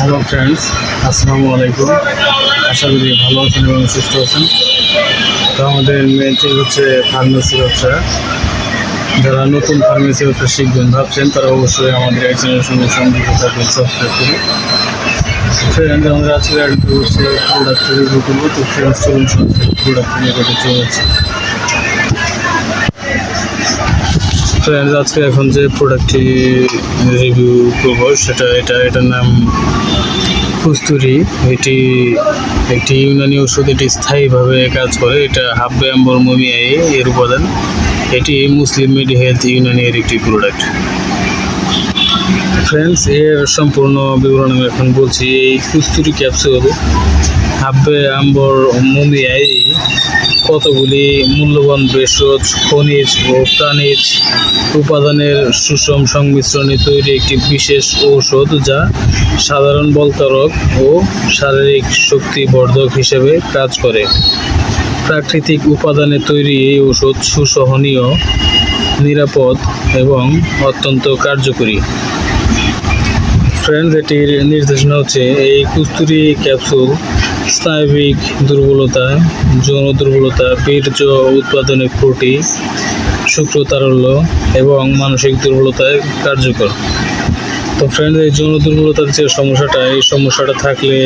Hello friends আসসালামু আলাইকুম আশা করি ভালো আছেন এবং সুস্থ আছেন। তো আমাদের মেন থিং হচ্ছে ফার্মেসি ব্যবসা যারা নতুন ফার্মেসি ব্যবসা শিখবেন, ভাবছেন, তারা অবশ্যই আমাদের এই চ্যানেলের সঙ্গে সংযুক্ত থাকবেন সাবস্ক্রাইব করে। ফ্রেন্ড আমাদের আজকে প্রোডাক্ট রিভিউ করব। তো ফ্রেন্ডস চলুন সরাসরি প্রোডাক্ট নিয়ে চলে যাচ্ছে ফ্রেন্ডস আজকে এখন যে প্রোডাক্টটি রিভিউ করব, সেটা এটা, এটার নাম কুস্তুরি এটি একটি ইউনানি ওষুধ এটি স্থায়ীভাবে কাজ করে। এটা হাব্বে আম্বর মমিয়াই এর উপাদান। এটি মুসলিম মেডি হেলথ ইউনানির একটি প্রোডাক্ট ফ্রেন্ডস এর সম্পূর্ণ বিবরণ আমি এখন বলছি, এই কুস্তুরি ক্যাপসুল হাব্বে আম্বর মমিয়াই কতগুলি মূল্যবান ভেষজ, খনিজ, ও প্রাণীজ উপাদানের সুষম সংমিশ্রণে তৈরি একটি বিশেষ ঔষধ যা সাধারণ বলকারক ও শারীরিক শক্তি বর্ধক হিসেবে কাজ করে। প্রাকৃতিক উপাদানে তৈরি এই ওষুধ সুসহনীয়, নিরাপদ এবং অত্যন্ত কার্যকরী। ফ্রেন্ডস এটির নির্দেশনা হচ্ছে, এই কুস্তুরি ক্যাপসুল স্নায়বিক দুর্বলতা, যৌন দুর্বলতা, বীর্য উৎপাদনে ত্রুটি, শুক্রতারল্য এবং মানসিক দুর্বলতায় কার্যকর। তো ফ্রেন্ড এই যৌন দুর্বলতার যে সমস্যাটা, এই সমস্যাটা থাকলে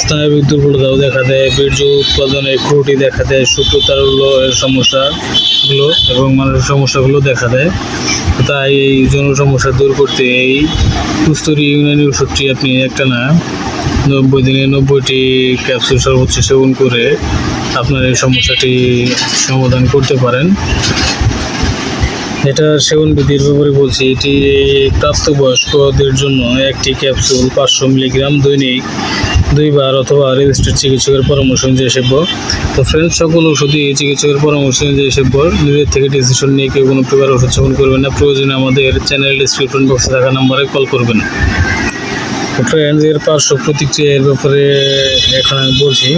স্নায়বিক দুর্বলতাও দেখা দেয়, বীর্য উৎপাদনে ত্রুটি দেখা দেয়, শুক্রতারল্য এর সমস্যাগুলো এবং মানসিক সমস্যাগুলো দেখা দেয়। তাই এই যৌন সমস্যা দূর করতে এই কুস্তরি ইউনানি ওষুধটি আপনি একটা না নব্বই দিনে নব্বইটি ক্যাপসুল সর্বোচ্চ সেবন করে আপনার এই সমস্যাটি সমাধান করতে পারেন। এটা সেবন বিধির ব্যাপারে বলছি, এটি প্রাপ্তবয়স্কদের জন্য একটি ক্যাপসুল পাঁচশো মিলিগ্রাম দৈনিক, দুইবার অথবা রেজিস্টার্ড চিকিৎসকের পরামর্শ অনুযায়ী সেব্য। তো ফ্রেন্ডস সকল ওষুধই চিকিৎসকের পরামর্শ অনুযায়ী সেব্য। নিজের থেকে ডিসিশন নিয়ে কেউ কোনো প্রকার ওষুধ সেবন করবেন না। প্রয়োজনে আমাদের চ্যানেল ডিসক্রিপশন বক্সে থাকা নাম্বারে কল করবেন। ফ্রেন্ডস এর পার্শ্ব প্রতিক্রিয়ার ব্যাপারে এখন আমি বলছি,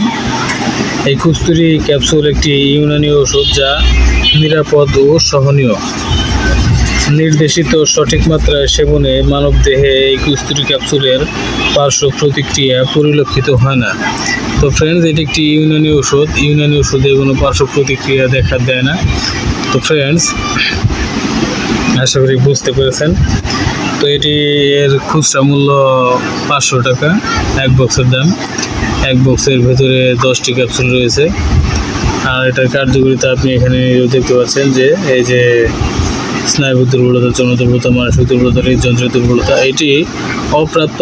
এই কুস্তুরি ক্যাপসুল একটি ইউনানি ওষুধ যা নিরাপদ ও সহনীয়। নির্দেশিত সঠিক মাত্রায় সেবনে মানবদেহে এই কুস্তুরি ক্যাপসুলের পার্শ্ব প্রতিক্রিয়া পরিলক্ষিত হয় না। তো ফ্রেন্ডস এটি একটি ইউনানি ওষুধ। ইউনানি ওষুধে কোনো পার্শ্ব প্রতিক্রিয়া দেখা দেয় না। তো ফ্রেন্ডস আশা করি বুঝতে পেরেছেন। তো এটি এর খুচরা মূল্য পাঁচশো টাকা, এক বক্সের দাম। এক বক্সের ভেতরে দশটি ক্যাপসুল রয়েছে। আর এটার কার্যকরিতা আপনি এখানে দেখতে পাচ্ছেন যে, এই যে স্নায়ু দুর্বলতা, যৌন দুর্বলতা, মানসিক দুর্বলতা, হৃদযন্ত্রের দুর্বলতা, এটি অপ্রাপ্ত